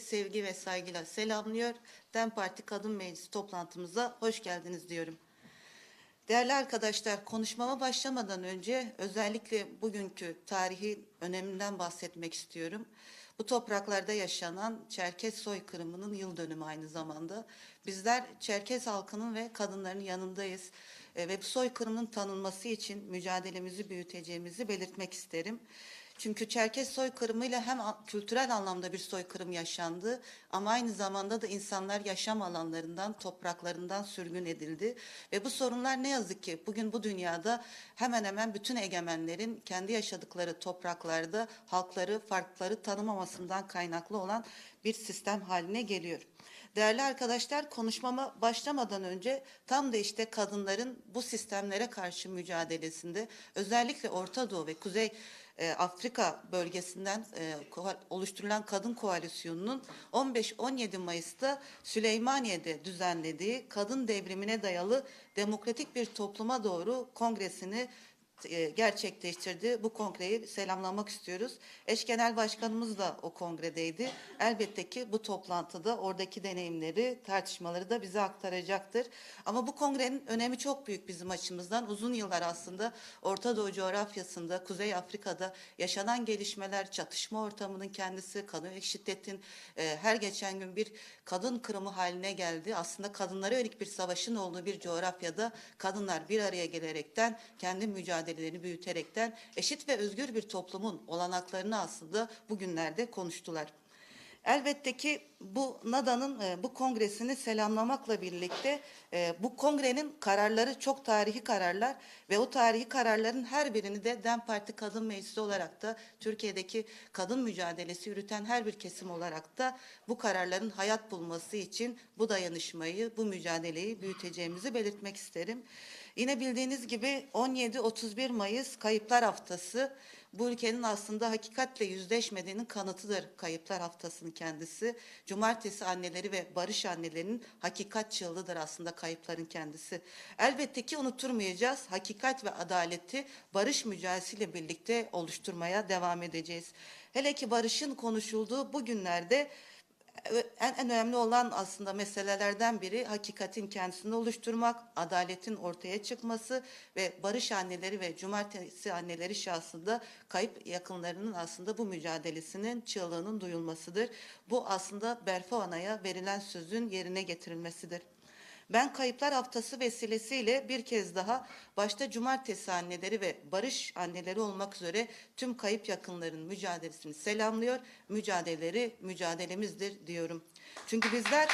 sevgi ve saygıyla selamlıyor. DEM Parti Kadın Meclisi toplantımıza hoş geldiniz diyorum. Değerli arkadaşlar, konuşmama başlamadan önce özellikle bugünkü tarihi öneminden bahsetmek istiyorum. Bu topraklarda yaşanan Çerkez soykırımının yıl dönümü aynı zamanda. Bizler Çerkez halkının ve kadınların yanındayız. E, ve bu soykırımın tanınması için mücadelemizi büyüteceğimizi belirtmek isterim. Çünkü Çerkez soykırımıyla hem kültürel anlamda bir soykırım yaşandı ama aynı zamanda da insanlar yaşam alanlarından, topraklarından sürgün edildi. Ve bu sorunlar ne yazık ki bugün bu dünyada hemen hemen bütün egemenlerin kendi yaşadıkları topraklarda halkları, farkları tanımamasından kaynaklı olan bir sistem haline geliyor. Değerli arkadaşlar konuşmama başlamadan önce tam da işte kadınların bu sistemlere karşı mücadelesinde özellikle Orta Doğu ve Kuzey e, Afrika bölgesinden e, oluşturulan kadın koalisyonunun 15-17 Mayıs'ta Süleymaniye'de düzenlediği kadın devrimine dayalı demokratik bir topluma doğru kongresini gerçekleştirdi. Bu kongreyi selamlamak istiyoruz. Eş Genel Başkanımız da o kongredeydi. Elbette ki bu toplantıda oradaki deneyimleri, tartışmaları da bize aktaracaktır. Ama bu kongrenin önemi çok büyük bizim açımızdan. Uzun yıllar aslında Orta Doğu coğrafyasında, Kuzey Afrika'da yaşanan gelişmeler, çatışma ortamının kendisi, kadın şiddetin e, her geçen gün bir kadın kırımı haline geldi. Aslında kadınlara yönelik bir savaşın olduğu bir coğrafyada kadınlar bir araya gelerekten, kendi mücadelelerini büyüterekten eşit ve özgür bir toplumun olanaklarını aslında bugünlerde konuştular. Elbette ki bu NADA'nın e, bu kongresini selamlamakla birlikte e, bu kongrenin kararları çok tarihi kararlar ve o tarihi kararların her birini de DEM Parti Kadın Meclisi olarak da Türkiye'deki kadın mücadelesi yürüten her bir kesim olarak da bu kararların hayat bulması için bu dayanışmayı, bu mücadeleyi büyüteceğimizi belirtmek isterim. Yine bildiğiniz gibi 17-31 Mayıs Kayıplar Haftası bu ülkenin aslında hakikatle yüzleşmediğinin kanıtıdır Kayıplar Haftası'nın kendisi. Cumartesi anneleri ve barış annelerinin hakikat çığlığıdır aslında kayıpların kendisi. Elbette ki unuturmayacağız. Hakikat ve adaleti barış mücadelesiyle birlikte oluşturmaya devam edeceğiz. Hele ki barışın konuşulduğu bu günlerde en, en önemli olan aslında meselelerden biri hakikatin kendisini oluşturmak, adaletin ortaya çıkması ve barış anneleri ve cumartesi anneleri şahsında kayıp yakınlarının aslında bu mücadelesinin çığlığının duyulmasıdır. Bu aslında Berfa Ana'ya verilen sözün yerine getirilmesidir. Ben Kayıplar Haftası vesilesiyle bir kez daha başta cumartesi anneleri ve barış anneleri olmak üzere tüm kayıp yakınların mücadelesini selamlıyor. Mücadeleleri mücadelemizdir diyorum. Çünkü bizler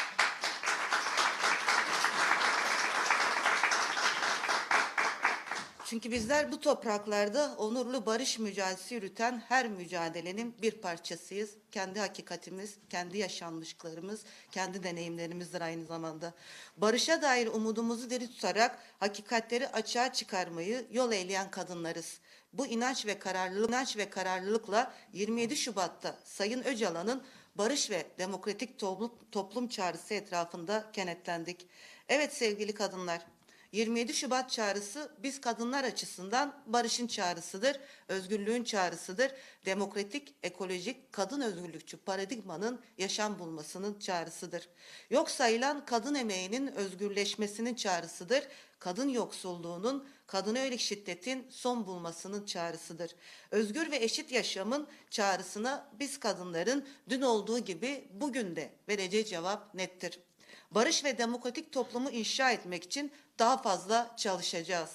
Çünkü bizler bu topraklarda onurlu barış mücadelesi yürüten her mücadelenin bir parçasıyız. Kendi hakikatimiz, kendi yaşanmışlıklarımız, kendi deneyimlerimizdir aynı zamanda. Barışa dair umudumuzu diri tutarak hakikatleri açığa çıkarmayı yol eğleyen kadınlarız. Bu inanç ve kararlılık, inanç ve kararlılıkla 27 Şubat'ta Sayın Öcalan'ın barış ve demokratik toplum, toplum çağrısı etrafında kenetlendik. Evet sevgili kadınlar, 27 Şubat çağrısı biz kadınlar açısından barışın çağrısıdır, özgürlüğün çağrısıdır. Demokratik, ekolojik, kadın özgürlükçü paradigmanın yaşam bulmasının çağrısıdır. Yok sayılan kadın emeğinin özgürleşmesinin çağrısıdır. Kadın yoksulluğunun, kadına yönelik şiddetin son bulmasının çağrısıdır. Özgür ve eşit yaşamın çağrısına biz kadınların dün olduğu gibi bugün de vereceği cevap nettir. Barış ve demokratik toplumu inşa etmek için daha fazla çalışacağız.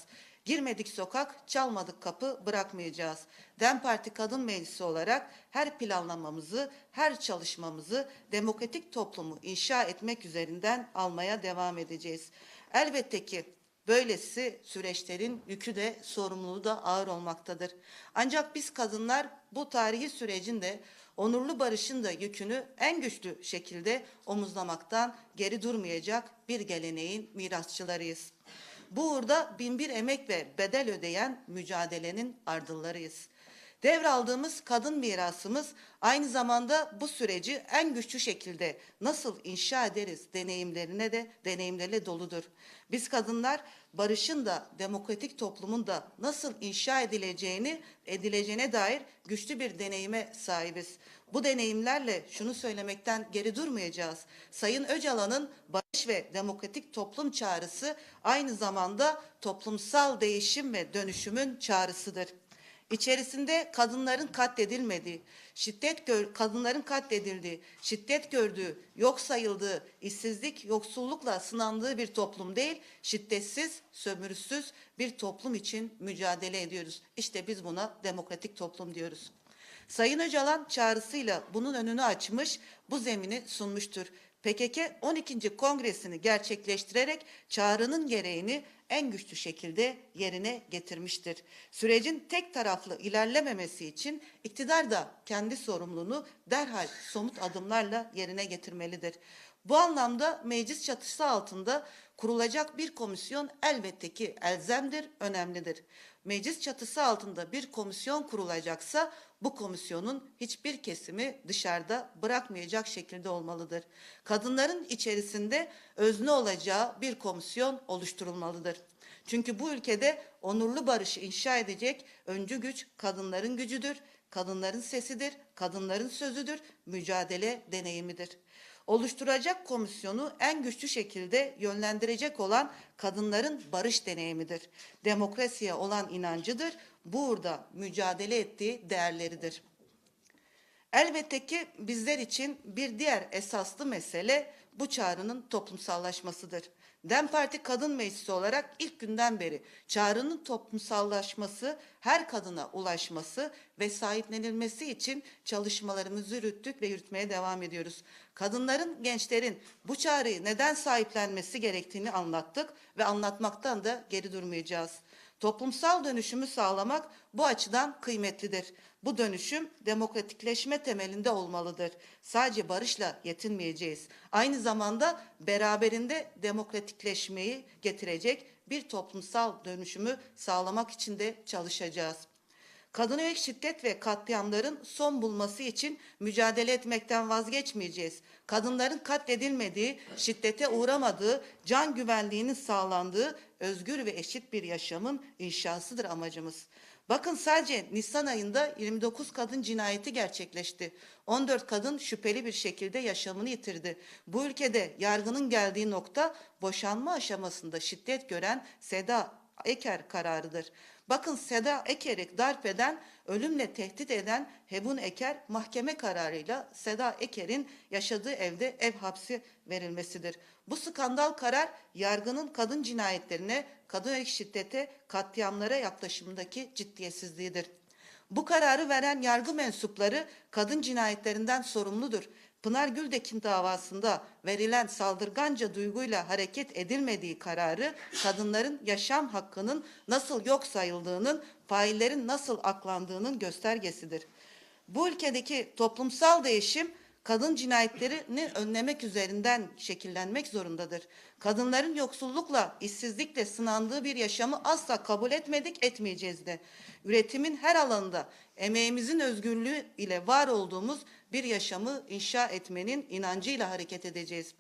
Girmedik sokak, çalmadık kapı bırakmayacağız. DEM Parti Kadın Meclisi olarak her planlamamızı, her çalışmamızı demokratik toplumu inşa etmek üzerinden almaya devam edeceğiz. Elbette ki Böylesi süreçlerin yükü de sorumluluğu da ağır olmaktadır. Ancak biz kadınlar bu tarihi sürecin de onurlu barışın da yükünü en güçlü şekilde omuzlamaktan geri durmayacak bir geleneğin mirasçılarıyız. Bu uğurda binbir emek ve bedel ödeyen mücadelenin ardıllarıyız. Devraldığımız kadın mirasımız aynı zamanda bu süreci en güçlü şekilde nasıl inşa ederiz deneyimlerine de deneyimlerle doludur. Biz kadınlar barışın da demokratik toplumun da nasıl inşa edileceğini edileceğine dair güçlü bir deneyime sahibiz. Bu deneyimlerle şunu söylemekten geri durmayacağız. Sayın Öcalan'ın barış ve demokratik toplum çağrısı aynı zamanda toplumsal değişim ve dönüşümün çağrısıdır. İçerisinde kadınların katledilmediği, şiddet gör, kadınların katledildiği, şiddet gördüğü, yok sayıldığı, işsizlik, yoksullukla sınandığı bir toplum değil, şiddetsiz, sömürüsüz bir toplum için mücadele ediyoruz. İşte biz buna demokratik toplum diyoruz. Sayın Öcalan çağrısıyla bunun önünü açmış, bu zemini sunmuştur. PKK 12. Kongresini gerçekleştirerek çağrının gereğini en güçlü şekilde yerine getirmiştir. Sürecin tek taraflı ilerlememesi için iktidar da kendi sorumluluğunu derhal somut adımlarla yerine getirmelidir. Bu anlamda meclis çatısı altında kurulacak bir komisyon elbette ki elzemdir, önemlidir. Meclis çatısı altında bir komisyon kurulacaksa bu komisyonun hiçbir kesimi dışarıda bırakmayacak şekilde olmalıdır. Kadınların içerisinde özne olacağı bir komisyon oluşturulmalıdır. Çünkü bu ülkede onurlu barışı inşa edecek öncü güç kadınların gücüdür, kadınların sesidir, kadınların sözüdür, mücadele deneyimidir. Oluşturacak komisyonu en güçlü şekilde yönlendirecek olan kadınların barış deneyimidir. Demokrasiye olan inancıdır. Burada mücadele ettiği değerleridir. Elbette ki bizler için bir diğer esaslı mesele bu çağrının toplumsallaşmasıdır. DEM Parti Kadın Meclisi olarak ilk günden beri çağrının toplumsallaşması, her kadına ulaşması ve sahiplenilmesi için çalışmalarımızı yürüttük ve yürütmeye devam ediyoruz. Kadınların, gençlerin bu çağrıyı neden sahiplenmesi gerektiğini anlattık ve anlatmaktan da geri durmayacağız. Toplumsal dönüşümü sağlamak bu açıdan kıymetlidir. Bu dönüşüm demokratikleşme temelinde olmalıdır. Sadece barışla yetinmeyeceğiz. Aynı zamanda beraberinde demokratikleşmeyi getirecek bir toplumsal dönüşümü sağlamak için de çalışacağız. Kadına yönelik şiddet ve katliamların son bulması için mücadele etmekten vazgeçmeyeceğiz. Kadınların katledilmediği, şiddete uğramadığı, can güvenliğinin sağlandığı özgür ve eşit bir yaşamın inşasıdır amacımız. Bakın sadece Nisan ayında 29 kadın cinayeti gerçekleşti. 14 kadın şüpheli bir şekilde yaşamını yitirdi. Bu ülkede yargının geldiği nokta boşanma aşamasında şiddet gören Seda Eker kararıdır. Bakın Seda Eker'i darp eden, ölümle tehdit eden Hebun Eker mahkeme kararıyla Seda Eker'in yaşadığı evde ev hapsi verilmesidir. Bu skandal karar yargının kadın cinayetlerine, kadın şiddete, katliamlara yaklaşımındaki ciddiyetsizliğidir. Bu kararı veren yargı mensupları kadın cinayetlerinden sorumludur. Pınar Güldekin davasında verilen saldırganca duyguyla hareket edilmediği kararı kadınların yaşam hakkının nasıl yok sayıldığının, faillerin nasıl aklandığının göstergesidir. Bu ülkedeki toplumsal değişim kadın cinayetlerini önlemek üzerinden şekillenmek zorundadır. Kadınların yoksullukla, işsizlikle sınandığı bir yaşamı asla kabul etmedik, etmeyeceğiz de. Üretimin her alanında emeğimizin özgürlüğü ile var olduğumuz bir yaşamı inşa etmenin inancıyla hareket edeceğiz.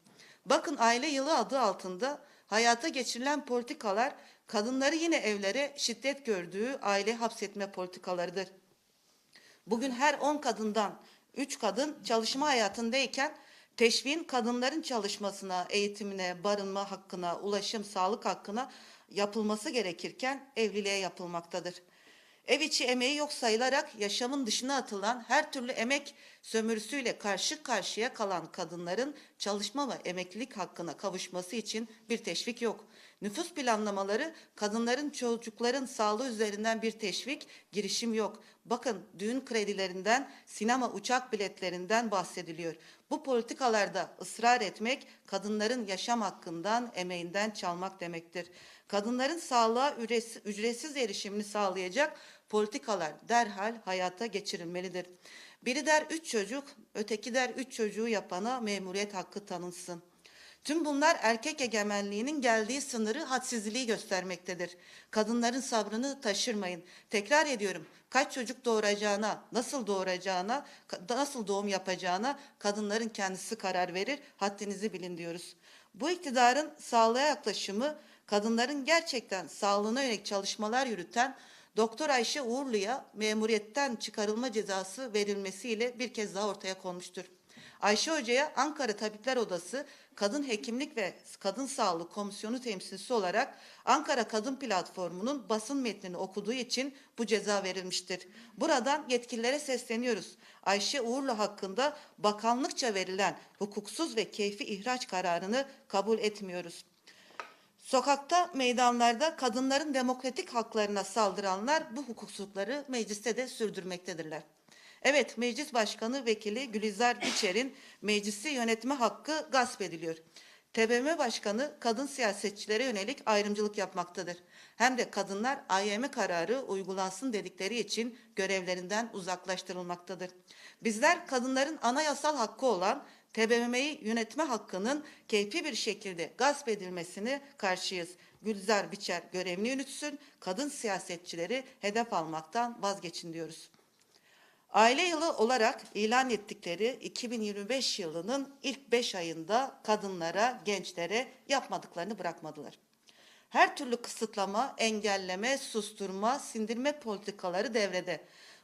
Bakın aile yılı adı altında hayata geçirilen politikalar kadınları yine evlere şiddet gördüğü aile hapsetme politikalarıdır. Bugün her 10 kadından 3 kadın çalışma hayatındayken teşviğin kadınların çalışmasına, eğitimine, barınma hakkına, ulaşım, sağlık hakkına yapılması gerekirken evliliğe yapılmaktadır. Ev içi emeği yok sayılarak yaşamın dışına atılan her türlü emek sömürüsüyle karşı karşıya kalan kadınların çalışma ve emeklilik hakkına kavuşması için bir teşvik yok. Nüfus planlamaları kadınların çocukların sağlığı üzerinden bir teşvik, girişim yok. Bakın düğün kredilerinden, sinema uçak biletlerinden bahsediliyor. Bu politikalarda ısrar etmek kadınların yaşam hakkından, emeğinden çalmak demektir. Kadınların sağlığa ücretsiz erişimini sağlayacak politikalar derhal hayata geçirilmelidir. Biri der üç çocuk, öteki der üç çocuğu yapana memuriyet hakkı tanınsın. Tüm bunlar erkek egemenliğinin geldiği sınırı hadsizliği göstermektedir. Kadınların sabrını taşırmayın. Tekrar ediyorum. Kaç çocuk doğuracağına, nasıl doğuracağına, nasıl doğum yapacağına kadınların kendisi karar verir. Haddinizi bilin diyoruz. Bu iktidarın sağlığa yaklaşımı kadınların gerçekten sağlığına yönelik çalışmalar yürüten Doktor Ayşe Uğurlu'ya memuriyetten çıkarılma cezası verilmesiyle bir kez daha ortaya konmuştur. Ayşe Hoca'ya Ankara Tabipler Odası Kadın Hekimlik ve Kadın Sağlığı Komisyonu temsilcisi olarak Ankara Kadın Platformu'nun basın metnini okuduğu için bu ceza verilmiştir. Buradan yetkililere sesleniyoruz. Ayşe Uğurlu hakkında bakanlıkça verilen hukuksuz ve keyfi ihraç kararını kabul etmiyoruz. Sokakta, meydanlarda kadınların demokratik haklarına saldıranlar bu hukuksuzlukları mecliste de sürdürmektedirler. Evet, Meclis Başkanı Vekili Gülizar Biçer'in meclisi yönetme hakkı gasp ediliyor. TBMM Başkanı kadın siyasetçilere yönelik ayrımcılık yapmaktadır. Hem de kadınlar AYM kararı uygulansın dedikleri için görevlerinden uzaklaştırılmaktadır. Bizler kadınların anayasal hakkı olan TBMM'yi yönetme hakkının keyfi bir şekilde gasp edilmesine karşıyız. Gülzar Biçer görevini yürütsün, kadın siyasetçileri hedef almaktan vazgeçin diyoruz. Aile yılı olarak ilan ettikleri 2025 yılının ilk 5 ayında kadınlara, gençlere yapmadıklarını bırakmadılar. Her türlü kısıtlama, engelleme, susturma, sindirme politikaları devrede.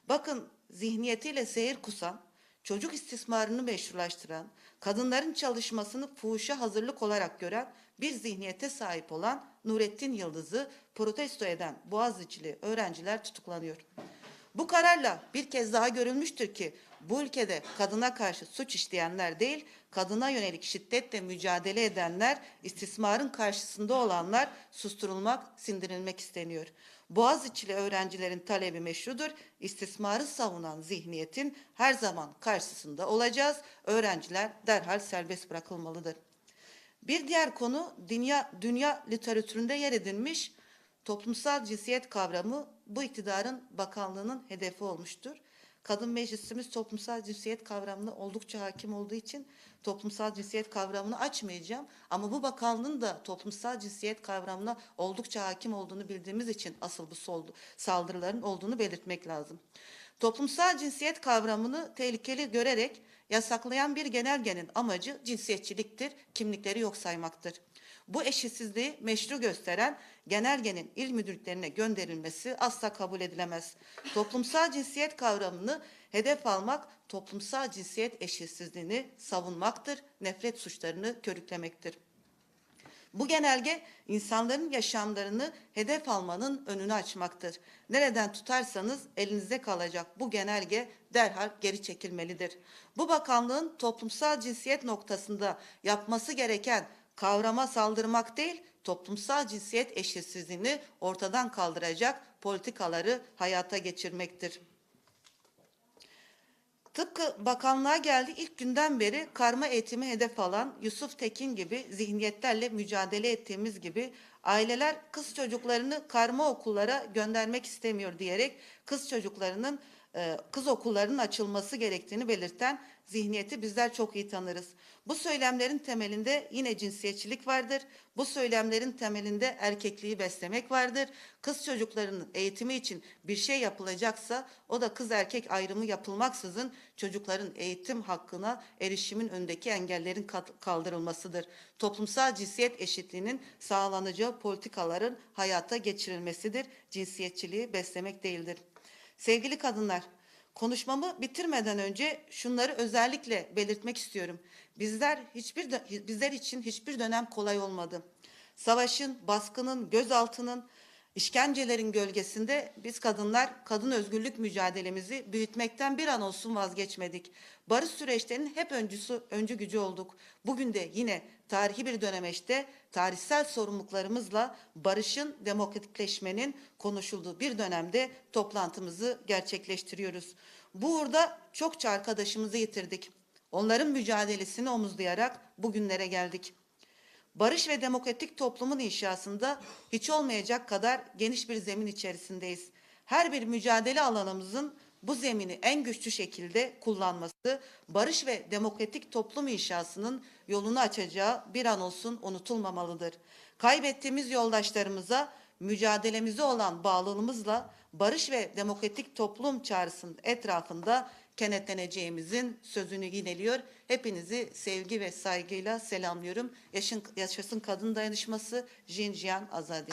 Bakın zihniyetiyle seyir kusan, çocuk istismarını meşrulaştıran, kadınların çalışmasını fuhuşa hazırlık olarak gören bir zihniyete sahip olan Nurettin Yıldız'ı protesto eden Boğaziçi'li öğrenciler tutuklanıyor. Bu kararla bir kez daha görülmüştür ki bu ülkede kadına karşı suç işleyenler değil, kadına yönelik şiddetle mücadele edenler, istismarın karşısında olanlar susturulmak, sindirilmek isteniyor. Boğaziçi'li öğrencilerin talebi meşrudur. İstismarı savunan zihniyetin her zaman karşısında olacağız. Öğrenciler derhal serbest bırakılmalıdır. Bir diğer konu dünya, dünya literatüründe yer edinmiş toplumsal cinsiyet kavramı bu iktidarın bakanlığının hedefi olmuştur. Kadın meclisimiz toplumsal cinsiyet kavramına oldukça hakim olduğu için toplumsal cinsiyet kavramını açmayacağım. Ama bu bakanlığın da toplumsal cinsiyet kavramına oldukça hakim olduğunu bildiğimiz için asıl bu saldırıların olduğunu belirtmek lazım. Toplumsal cinsiyet kavramını tehlikeli görerek yasaklayan bir genelgenin amacı cinsiyetçiliktir, kimlikleri yok saymaktır. Bu eşitsizliği meşru gösteren genelgenin il müdürlüklerine gönderilmesi asla kabul edilemez. Toplumsal cinsiyet kavramını hedef almak toplumsal cinsiyet eşitsizliğini savunmaktır, nefret suçlarını körüklemektir. Bu genelge insanların yaşamlarını hedef almanın önünü açmaktır. Nereden tutarsanız elinizde kalacak bu genelge derhal geri çekilmelidir. Bu bakanlığın toplumsal cinsiyet noktasında yapması gereken kavrama saldırmak değil, toplumsal cinsiyet eşitsizliğini ortadan kaldıracak politikaları hayata geçirmektir. Tıpkı bakanlığa geldi ilk günden beri karma eğitimi hedef alan Yusuf Tekin gibi zihniyetlerle mücadele ettiğimiz gibi aileler kız çocuklarını karma okullara göndermek istemiyor diyerek kız çocuklarının kız okullarının açılması gerektiğini belirten zihniyeti bizler çok iyi tanırız. Bu söylemlerin temelinde yine cinsiyetçilik vardır. Bu söylemlerin temelinde erkekliği beslemek vardır. Kız çocuklarının eğitimi için bir şey yapılacaksa o da kız erkek ayrımı yapılmaksızın çocukların eğitim hakkına erişimin önündeki engellerin kaldırılmasıdır. Toplumsal cinsiyet eşitliğinin sağlanacağı politikaların hayata geçirilmesidir. Cinsiyetçiliği beslemek değildir. Sevgili kadınlar, konuşmamı bitirmeden önce şunları özellikle belirtmek istiyorum. Bizler hiçbir bizler için hiçbir dönem kolay olmadı. Savaşın, baskının, gözaltının, işkencelerin gölgesinde biz kadınlar kadın özgürlük mücadelemizi büyütmekten bir an olsun vazgeçmedik. Barış süreçlerinin hep öncüsü, öncü gücü olduk. Bugün de yine tarihi bir dönemeçte tarihsel sorumluluklarımızla barışın, demokratikleşmenin konuşulduğu bir dönemde toplantımızı gerçekleştiriyoruz. Bu uğurda çokça arkadaşımızı yitirdik. Onların mücadelesini omuzlayarak bugünlere geldik. Barış ve demokratik toplumun inşasında hiç olmayacak kadar geniş bir zemin içerisindeyiz. Her bir mücadele alanımızın bu zemini en güçlü şekilde kullanması, barış ve demokratik toplum inşasının yolunu açacağı bir an olsun unutulmamalıdır. Kaybettiğimiz yoldaşlarımıza mücadelemize olan bağlılığımızla barış ve demokratik toplum çağrısının etrafında kenetleneceğimizin sözünü yineliyor. Hepinizi sevgi ve saygıyla selamlıyorum. Yaşın, yaşasın kadın dayanışması Jinjiyan Azadi.